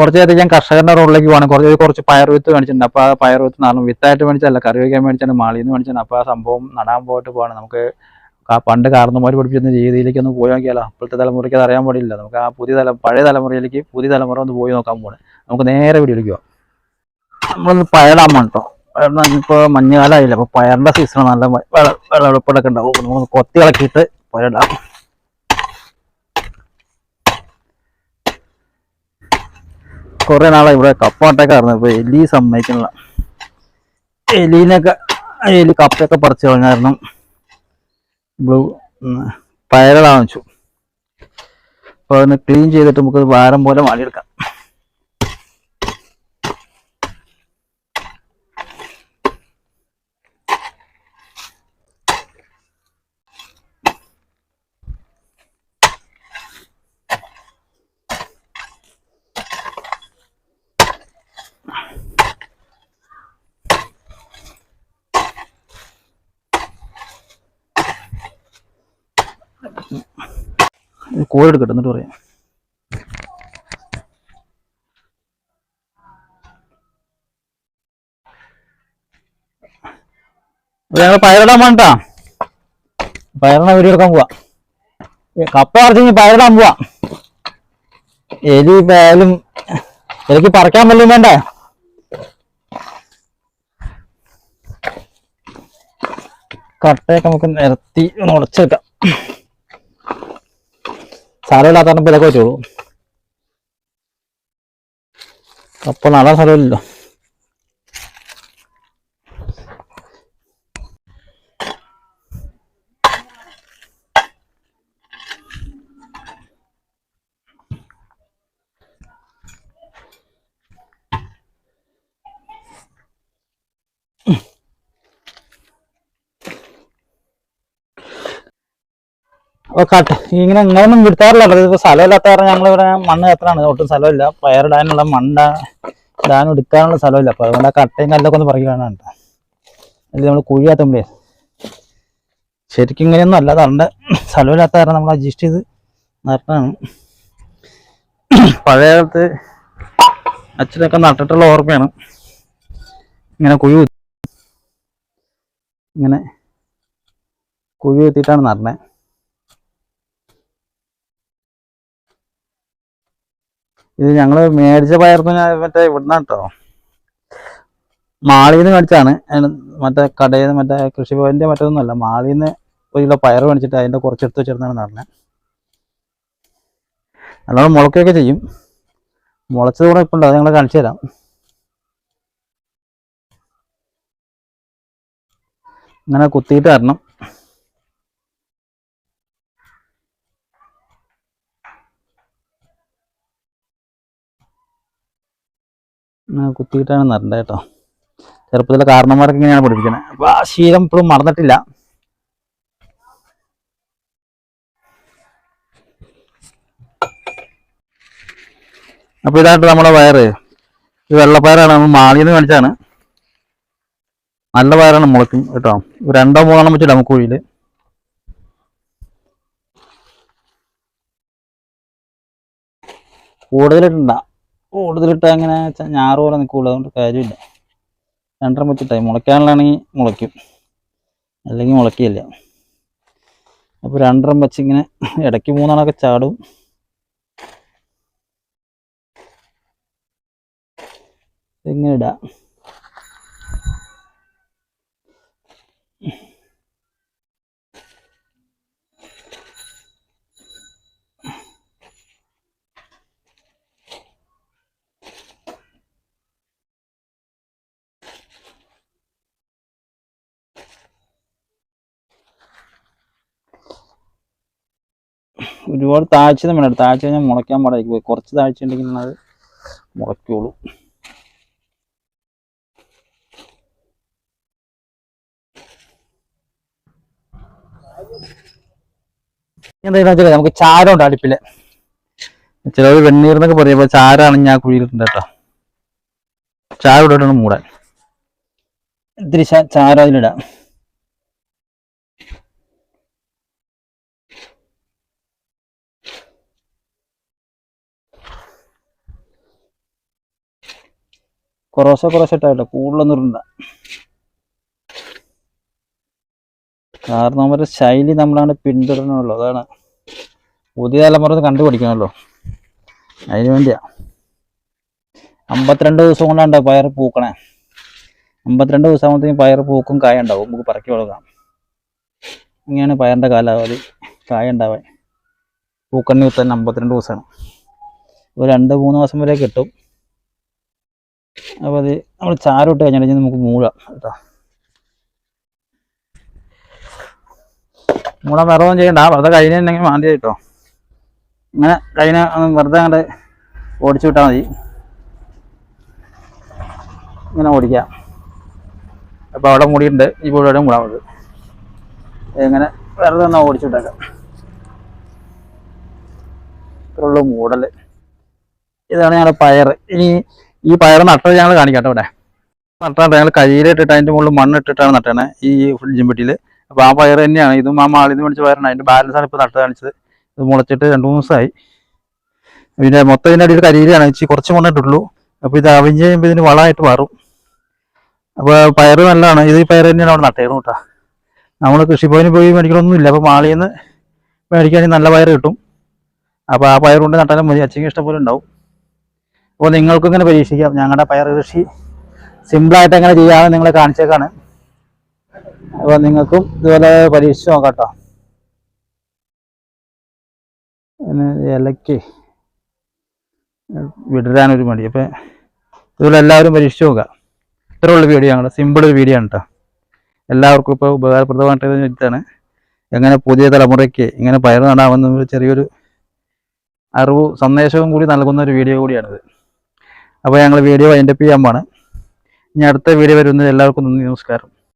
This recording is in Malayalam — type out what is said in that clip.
കുറച്ച് നേരത്തെ ഞാൻ കർഷകരുടെ റോഡിലേക്ക് പോകണം കുറച്ച് കുറച്ച് പയർ വിത്ത് മേടിച്ചിട്ടുണ്ട്. അപ്പോൾ ആ പയർ വിത്ത് നാളും വിത്തായിട്ട് മേടിച്ചല്ല കറി വയ്ക്കാൻ മേടിച്ചാണ് മാളിയിൽ നിന്ന് മേടിച്ചാണ് അപ്പോൾ ആ സംഭവം നടാൻ പോയിട്ട് പോകണം നമുക്ക് ആ പണ്ട് കാർന്നമാർ പഠിപ്പിച്ചിരുന്ന രീതിയിലേക്ക് ഒന്ന് പോയി നോക്കിയാലോ? ഇപ്പോഴത്തെ തലമുറയ്ക്ക് അത് അറിയാൻ പാടില്ല. നമുക്ക് ആ പുതിയ തല പഴയ തലമുറയിലേക്ക് പുതിയ തലമുറ ഒന്ന് പോയി നോക്കാൻ പോകണം നമുക്ക് നേരെ വീട് പോവാം. നമ്മളൊന്ന് പയറാൻ കേട്ടോ ഇപ്പോൾ മഞ്ഞുകാലമായില്ല അപ്പോൾ പയറിന്റെ സീസൺ നല്ല വെള്ളം വെള്ളം വിളവെടുപ്പൊക്കെ ഉണ്ടാവും. നമുക്ക് കൊത്തി ഇളക്കിയിട്ട് പയറിടാം. കുറേ നാളെ ഇവിടെ കപ്പാട്ടൊക്കെ ഇപ്പോൾ എലി സമ്മതിക്കുന്നില്ല. എലീനൊക്കെ എലി കപ്പയൊക്കെ പറിച്ചു കളഞ്ഞായിരുന്നു ബ്ലൂ പയറിടാൻ വെച്ചു. അപ്പോൾ അതിന് ക്ലീൻ ചെയ്തിട്ട് നമുക്ക് വാരം പോലെ മാടിയെടുക്കാം കോഴി എടുക്കട്ടെ എന്നിട്ട് പറയാം. ഞങ്ങൾ പയറിടാൻ വേണ്ട പയറിനെ വീട് എടുക്കാൻ പോവാ. കപ്പ അറിഞ്ഞ് പയറിടാൻ പോവാ. എലി പാലും എനിക്ക് പറിക്കാൻ വല്ലതും വേണ്ടേ? കട്ടയൊക്കെ നമുക്ക് നിരത്തി ഒന്ന് ഉടച്ചെടുക്കാം. സ്ഥലമില്ലാത്തതാണ് ഇപ്പൊ ഇതൊക്കെ പറ്റുള്ളൂ. അപ്പൊ നടാൻ സ്ഥലമില്ലല്ലോ അപ്പൊ കട്ട് ഇങ്ങനെ ഇങ്ങനെയൊന്നും വിടുത്താറില്ല ഇതിപ്പോ സ്ഥലമില്ലാത്ത കാരണം ഞങ്ങളിവിടെ മണ്ണ് എത്രയാണ് ഒട്ടും സ്ഥലമില്ല. പയറിടാനുള്ള മണ്ണ ഇടാൻ എടുക്കാനുള്ള സ്ഥലമില്ല. അപ്പൊ അതുകൊണ്ട് ആ കട്ടയും കല്ലൊക്കെ ഒന്ന് പറയുകയാണ് കേട്ടോ അല്ലെങ്കിൽ നമ്മൾ കുഴിയാത്തുമ്പേ ശരിക്കും ഇങ്ങനെയൊന്നും അല്ല. അതുകൊണ്ട് സ്ഥലമില്ലാത്ത കാരണം നമ്മൾ അഡ്ജസ്റ്റ് ചെയ്ത് നട്ടാണ്. പഴയ കാലത്ത് അച്ഛനൊക്കെ നട്ടിട്ടുള്ള ഓർമ്മയാണ്. ഇങ്ങനെ കുഴി ഇങ്ങനെ കുഴി കുത്തിയിട്ടാണ് നടണേ ഇത് ഞങ്ങൾ മേടിച്ച പയർന്ന് മറ്റേ ഇവിടുന്ന കേട്ടോ മാളിന്ന് മേടിച്ചാണ് മറ്റേ കടയിൽ നിന്ന് മറ്റേ കൃഷിഭവന്റെ മറ്റൊന്നുമല്ല മാളിന്ന് ഒരു കിലോ പയർ മേടിച്ചിട്ട് അതിന്റെ കുറച്ചെടുത്ത് വെച്ചിരുന്നാണ് നടന്നത് നല്ലോണം മുളക്കുകയൊക്കെ ചെയ്യും. മുളച്ചത് കൂടെ ഇപ്പം ഉണ്ട് അത് ഞങ്ങളെ കാണിച്ചു തരാം. ഇങ്ങനെ കുത്തിയിട്ട് തരണം കുത്തിയിട്ടാണ് നടണ്ടത് കേട്ടോ. ചെറുപ്പത്തിലെ കാരണന്മാരൊക്കെ ഇങ്ങനെയാണ് പഠിപ്പിക്കുന്നത്. അപ്പൊ ആ ശീലം ഇപ്പോഴും മറന്നിട്ടില്ല. അപ്പൊ ഇതായിട്ട് നമ്മുടെ വയറ് ഈ വെള്ളപ്പയറാണ്. നമ്മൾ മാളിയെന്ന് കാണിച്ചാണ് നല്ല പയറാണ് മുളയ്ക്കും കേട്ടോ. രണ്ടോ മൂന്നെണ്ണം വെച്ചിട്ട് നമുക്ക് കുഴിയിൽ കൂടുതലിട്ടുണ്ടാ കൂടുതലിട്ട് അങ്ങനെ ഞാറ് പോലെ നിൽക്കുള്ളൂ അതുകൊണ്ട് കാര്യമില്ല. രണ്ടര വെച്ചിട്ടായി മുളയ്ക്കാനുള്ളതാണെങ്കിൽ മുളയ്ക്കും. അല്ലെങ്കിൽ മുളയ്ക്കില്ല. അപ്പോൾ രണ്ടരം വെച്ചിങ്ങനെ ഇടയ്ക്ക് മൂന്നെണ്ണമൊക്കെ ചാടും. ഇങ്ങനെ ഇടാം. ഒരുപാട് താഴ്ച വേണം. താഴ്ച കഴിഞ്ഞാൽ മുളയ്ക്കാൻ പാടായിരിക്കും പോയി കുറച്ച് താഴ്ച ഉണ്ടെങ്കിൽ അത് മുളയ്ക്കുള്ളൂ. എന്തായാലും വെച്ചാൽ നമുക്ക് ഉണ്ട് അടുപ്പിൽ. ചിലവർ വെണ്ണീർ എന്നൊക്കെ പറയുമ്പോൾ ചാരാണ് ഞാൻ കുഴിയിലിട്ടുണ്ട് കേട്ടോ. ചാരം ഇട്ടിട്ടാണ് മൂടാൻ. ഇത്തിരി ചാരം അതിലിടാം. കുറേശ്ശെ കുറേശ്ശെ ഇട്ടായിട്ടോ കൂടുതലൊന്നും ഇടണ്ട. കാരണം അവരുടെ ശൈലി നമ്മളാണ് പിന്തുടരണമല്ലോ അതാണ്. പുതിയ തലമുറ കണ്ടുപിടിക്കണമല്ലോ. അതിന് വേണ്ടിയാ. അമ്പത്തിരണ്ട് ദിവസം കൊണ്ടാണ് പയർ പൂക്കണേ. അമ്പത്തിരണ്ട് ദിവസം ആകുമ്പോഴത്തേക്കും പയർ പൂക്കും കായ ഉണ്ടാവും നമുക്ക് പറക്കി കൊടുക്കാം ഇങ്ങനെയാണ് പയറിന്റെ കാലാവധി കായ ഉണ്ടാവാൻ. പൂക്കണ്ണി വിത്താൻ അമ്പത്തിരണ്ട് ദിവസമാണ്. ഒരു രണ്ട് മൂന്ന് മാസം വരെ കിട്ടും. അപ്പോൾ അത് നമ്മൾ ചാരോട്ട് കഴിഞ്ഞാൽ നമുക്ക് മൂടാം കേട്ടോ. മൂടാൻ വേറെ ഒന്നും ചെയ്യണ്ട. വെറുതെ കഴിഞ്ഞിട്ടുണ്ടെങ്കിൽ മാന്തി കേട്ടോ. ഇങ്ങനെ കഴിഞ്ഞ വെറുതെ അങ്ങോട്ട് ഓടിച്ചു വിട്ടാൽ മതി. ഇങ്ങനെ ഓടിക്കാം. അപ്പോൾ അവിടെ മൂടിയിട്ടുണ്ട്. ഈ ഇവിടെ മൂടാൻ മതി ഇങ്ങനെ വെറുതെ ഒന്ന് ഓടിച്ചു വിട്ടേക്കാം. ഇത്രയുള്ളൂ മൂടൽ ഇതാണ് ഞങ്ങളുടെ പയർ ഇനി ഈ പയർ നട്ടത് ഞങ്ങൾ കാണിക്കാം കേട്ടോ ഇവിടെ. നട്ടാണ് ഞങ്ങൾ കയ്യിലിട്ടിട്ട് അതിന്റെ മുകളിൽ മണ്ണിട്ടിട്ടാണ് നട്ടണേ ഈ ജിമ്പട്ടിയിൽ അപ്പോൾ ആ പയർ തന്നെയാണ്. ഇതും ആ മാളിൽ നിന്ന് മേടിച്ച പയറാണ്. അതിന്റെ ബാലൻസാണ് ഇപ്പോൾ നട്ട് കാണിച്ചത്. ഇത് മുളച്ചിട്ട് രണ്ട് മൂന്ന് ദിവസമായി. പിന്നെ മൊത്തം ഇതിന്റെ അടിയിൽ കരിയിലാണ് ഇച്ചിരി കുറച്ച് മണ്ണിട്ടുള്ളൂ അപ്പോൾ ഇത് അവിഞ്ഞ് കഴിയുമ്പോൾ ഇതിന് വളമായിട്ട് മാറും. അപ്പോൾ പയർ നല്ലതാണ്. ഇത് പയർ തന്നെയാണ് അവിടെ നട്ടേക്കണം കേട്ടോ. നമ്മൾ കൃഷിഭവനിൽ പോയി മേടിക്കണമൊന്നുമില്ല അപ്പോൾ മാളിയിൽ നിന്ന് മേടിക്കുകയാണെങ്കിൽ നല്ല പയർ കിട്ടും. അപ്പോൾ ആ പയർ കൊണ്ട് നട്ടാലും മതി. അച്ഛനും ഇഷ്ടംപോലെ ഉണ്ടാവും. അപ്പോൾ നിങ്ങൾക്കും ഇങ്ങനെ പരീക്ഷിക്കാം. ഞങ്ങളുടെ പയർ കൃഷി സിമ്പിളായിട്ട് എങ്ങനെ ചെയ്യാമെന്ന് നിങ്ങളെ കാണിച്ചേക്കാണ്. അപ്പോൾ നിങ്ങൾക്കും ഇതുപോലെ പരീക്ഷിച്ച് നോക്കാം കേട്ടോ ഇലയ്ക്ക് വിടരാനൊരു മടി. അപ്പം ഇതുപോലെ എല്ലാവരും പരീക്ഷിച്ച് നോക്കുക. ഇത്രയുള്ള വീഡിയോ ഞങ്ങളുടെ സിമ്പിൾ ഒരു വീഡിയോ ആണ് കേട്ടോ എല്ലാവർക്കും ഇപ്പോൾ ഉപകാരപ്രദമായിട്ട് വെച്ചിട്ടാണ് എങ്ങനെ പുതിയ തലമുറയ്ക്ക് ഇങ്ങനെ പയർ നടാമെന്ന ഒരു ചെറിയൊരു അറിവ് സന്ദേശവും കൂടി നൽകുന്ന ഒരു വീഡിയോ കൂടിയാണിത്. അപ്പോൾ ഞങ്ങൾ വീഡിയോ വൈൻഡപ്പ് ചെയ്യാൻ പോണ് ഇനി അടുത്ത വീഡിയോ വരുന്നത് എല്ലാവർക്കും നന്ദി നമസ്കാരം.